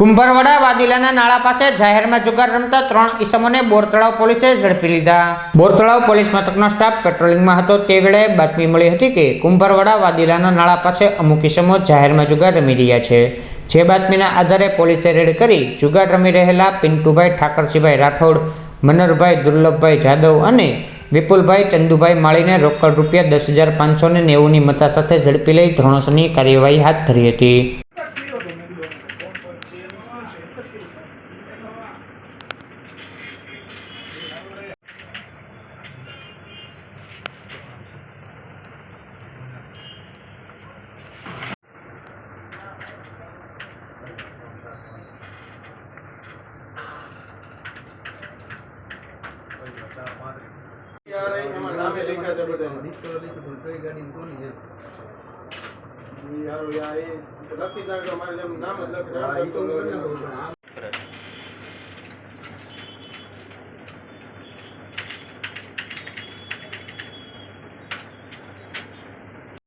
કુંભરવાડા વાદીલાના નાળા પાસે જાહેરમાં જુગાર રમતા ત્રણ ઈસમોને બોરતળાવ પોલીસે ઝડપી લીધા. બોરતળાવ પોલીસ મથકનો સ્ટાફ પેટ્રોલિંગમાં હતો. તે વેળાએ બાતમી મળી હતી કે કુંભરવાડા વાદીલાના નાળા પાસે અમુક ઈસમો જાહેરમાં જુગાર રમી રહ્યા છે. જે બાતમીના આધારે પોલીસે રેડ કરી જુગાર રમી રહેલા પિન્ટુભાઈ ઠાકરજીભાઈ રાઠોડ મનરભાઈ દુર્લભભાઈ જાદવ અને વિપુલભાઈ ચંદુભાઈ માળીને રોકડ રૂપિયા દસ હજાર પાંચસો ને નેવુંની મતા સાથે ઝડપી લઈ ધોરણસરની કાર્યવાહી હાથ ધરી હતી યાર એમાં નામે લખ્યા છે બધા ડિસ્કવર લીધું પણ કઈ ગાડી કોની છે યાર યાર એ લખી નાખ્યો મારે જેમ નામ જ લખી હા,